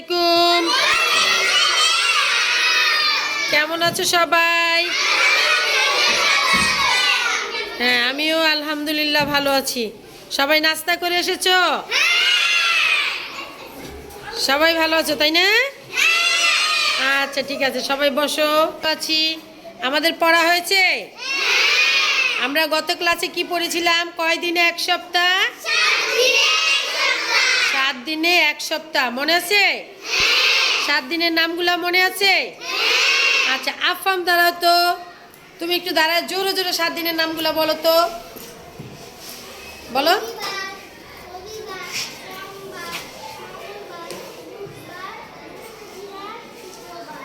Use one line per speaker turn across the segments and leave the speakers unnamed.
আলাইকুম। কেমন আছো সবাই? হ্যাঁ আমিও আলহামদুলিল্লাহ ভালো আছি। সবাই নাস্তা করে এসেছ? সবাই ভালো আছো, তাই না? আচ্ছা ঠিক আছে, সবাই বসো, আছি। আমাদের পড়া হয়েছে? আমরা গত ক্লাসে কি পড়েছিলাম? কয়দিনে? এক সপ্তাহ? দিনে এক সপ্তাহ, মনে আছে? সাত দিনের নামগুলো মনে আছে? আচ্ছা আফাম দাঁড়াও তো। তুমি একটু দাঁড়ায় জোরে জোরে সাত দিনের নামগুলো বলো তো। বলো।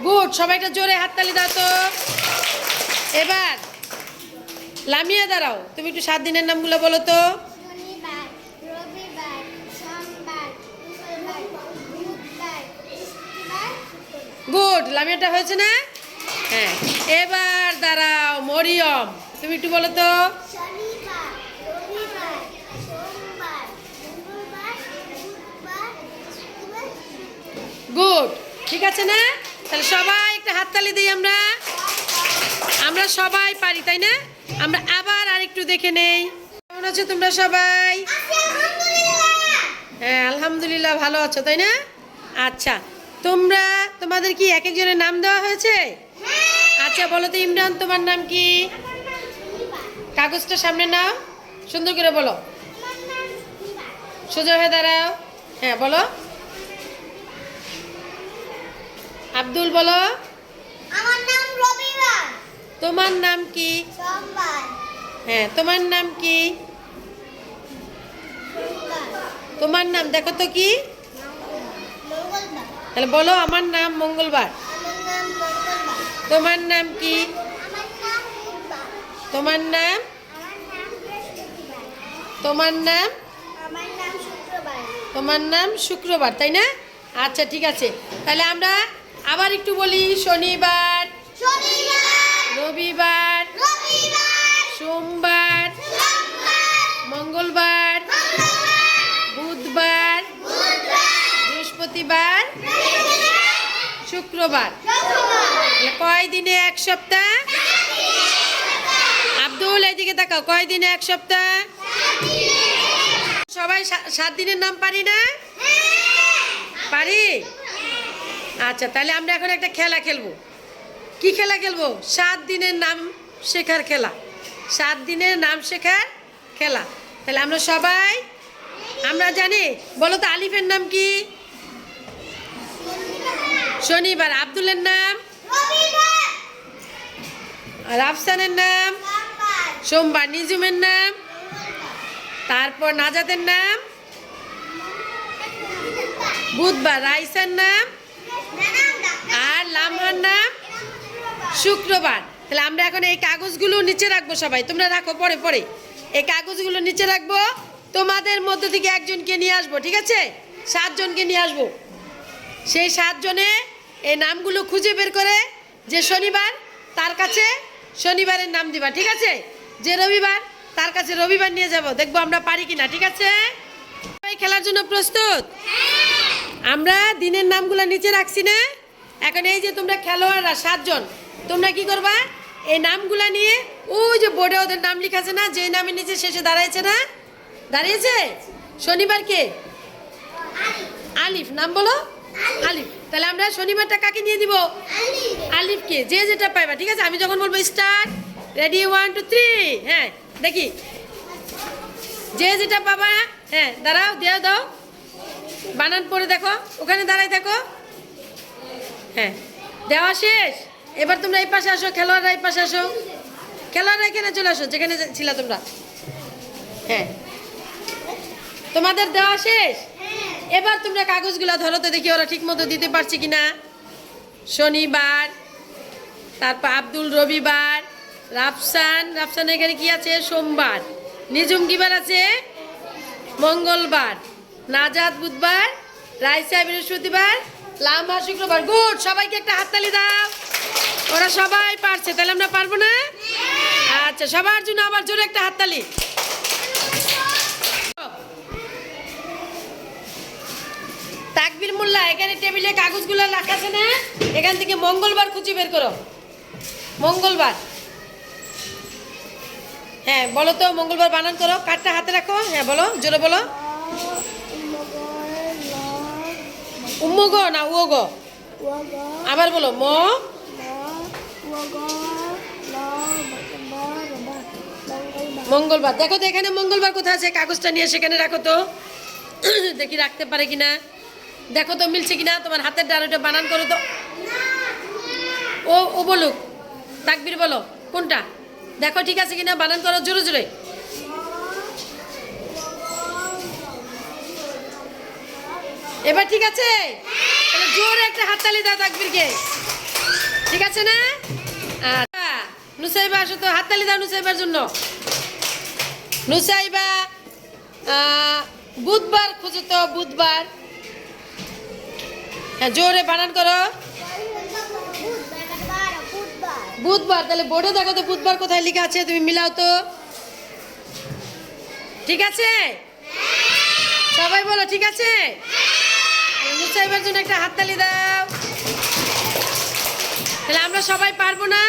গুড, সবাইটা জোরে হাততালি দাও তো। এবার, লামিয়া দাঁড়াও, তুমি একটু সাত দিনের নামগুলো বলো তো
শনিবার রবিবার সোমবার মঙ্গলবার বুধবার বৃহস্পতিবার শুক্রবার
গুড লামিয়াটা হয়েছে না? হ্যাঁ এবার দাঁড়াও মরিয়ম তুমি একটু বলো তো। গুড ঠিক আছে না? তাহলে সবাই একটা হাততালি দিই আমরা। আমরা সবাই পারি তাই না? আমরা আবার আরেকটু দেখে নেই। কেমন আছো তোমরা সবাই? হ্যাঁ আলহামদুলিল্লাহ ভালো আছো তাই না? আচ্ছা তোমরা তোমাদের কি এক একজনের নাম দেওয়া হয়েছে? আচ্ছা বলো তো ইমরান তোমার নাম কি? কাগজটা সামনে নাও। সুন্দর করে বলো। সোজা হয়ে দাঁড়াও। হ্যাঁ বলো। আব্দুল বলো।
আমার নাম রবিবার
তোমার নাম কি?
সোমবার।
হ্যাঁ তোমার নাম কি? তোমার নাম দেখো তো কি? তাহলে বলো, আমার নাম মঙ্গলবার। তোমার নাম কি? তোমার নাম? তোমার নাম? তোমার নাম শুক্রবার, তাই না? আচ্ছা ঠিক আছে। তাহলে আমরা আবার একটু বলি, শনিবার। রবিবার। সোমবার। মঙ্গলবার। বুধবার। বৃহস্পতিবার। শুক্রবার। কয় দিনে এক সপ্তাহ? আব্দুল এইদিকে তাকাও কয় দিনে এক সপ্তাহ? সবাই সাত দিনের নাম পারি না? পারি? আচ্ছা তাহলে আমরা এখন একটা খেলা খেলব। কি খেলা খেলব? সাত দিনের নাম শেখার খেলা। সাত দিনের নাম শেখার খেলা। তাহলে আমরা সবাই আমরা জানি বলো তো আলিফের নাম কি? শনিবার, আব্দুলের নাম? আফসানের নাম?
সোমবার
সোমবার নিজুমের নাম? তারপর নাজাদের নাম? বুধবার, রাইসার নাম? আর লামহার নাম? শুক্রবার। তাহলে আমরা এখন এই কাগজগুলো নিচে রাখব সবাই। তোমরা রাখো পরে পরে। এই কাগজগুলো নিচে রাখব। তোমাদের মধ্যে থেকে একজনকে নিয়ে আসব, ঠিক আছে? সাতজনকে নিয়ে আসব। সেই সাতজনে এই নামগুলো খুঁজে বের করে যে শনিবার, তার কাছে শনিবারের নাম দিবা, ঠিক আছে? যে রবিবার, তার কাছে রবিবার নিয়ে যাব। দেখব আমরা পারি কিনা, ঠিক আছে? খেলার জন্য প্রস্তুত? আমরা দিনের নামগুলো নিচে রাখছি না। এখন এই যে তোমরা খেলোয়াড়রা, সাতজন, তোমরা কি করবা? এই নামগুলা নিয়ে, ওই যে বোর্ডে ওদের নাম লেখা আছে না, যে নামের নিচে, শেষে দাঁড়াইছে না? দাঁড়িয়েছে? শনিবার কে? আলিফ, নাম বলো। আলিফ, তাহলে আমরা শনিবারটা কাকে নিয়ে দিব আলিফকে, যে যেটা পাইবা, ঠিক আছে? আমি যখন বলব start ready one two three হ্যাঁ দেখি। যে যেটা পাবা হ্যাঁ দাঁড়াও, দিয়ে দাও। বানান পরে দেখো, ওখানে দাঁড়াই থাকো হ্যাঁ দেওয়া শেষ। এবার তোমরা এই পাশে আসো, খেলোয়াড়রা এই পাশে আসো। খেলোয়াড়রা এখানে চলে আসো, যেখানে ছিল তোমরা। হ্যাঁ। তোমাদের দেওয়া শেষ। এবার তোমরা কাগজগুলো ধরো তো দেখি ওরা ঠিক মতো দিতে পারছে কিনা। শনিবার তারপর আব্দুল রবিবার রাফসান রাফসান এখানে কি আছে? সোমবার। নিজুম কিবার আছে? মঙ্গলবার। নাজাদ বুধবার রাইসা বৃহস্পতিবার লাম্বা শুক্রবার। গুড সবাইকে একটা হাততালি দাও। ওরা সবাই পারছে তাহলে আমরা পারব না? আচ্ছা সবার জন্য আবার জোরে একটা হাততালি। এখানে টেবিলে কাগজগুলো রাখাছে না? এখান থেকে মঙ্গলবার খুঁজে বের করো। মঙ্গলবার। হ্যাঁ বলো তো, মঙ্গলবার বানান করো। কার্ডটা হাতে রাখো। হ্যাঁ বলো, জোরে বলো। উম্মগ না উগ আবার বলো, ম। মঙ্গলবার। দেখো তো, এখানে মঙ্গলবার কোথায় আছে? কাগজটা নিয়ে সেখানে রাখো তো। দেখি, রাখতে পারে কিনা। দেখো তো মিলছে কিনা? তোমার হাতের ডানোটা বানান করো তো। ও ও বলুক। তাকবির বলো, কোনটা? দেখো ঠিক আছে কিনা? বানান করো জোরে জোরে। এবার ঠিক আছে? জোরে একটা হাততালি দাও তাকবিরকে। ঠিক আছে না? আচ্ছা নুসাইবা, আসো তো। হাততালি দাও নুসাইবার জন্য। নুসাইবা বুধবার, খুঁজো তো বুধবার। হ্যাঁ জোরে বানান করো। বুধবার, তাহলে বোর্ডে দেখো তো বুধবার কোথায় লেখা আছে, তুমি মিলাও তো। ঠিক আছে? সবাই বলো, ঠিক আছে? জন্য একটা হাততালি দাও। তাহলে আমরা সবাই পারব না?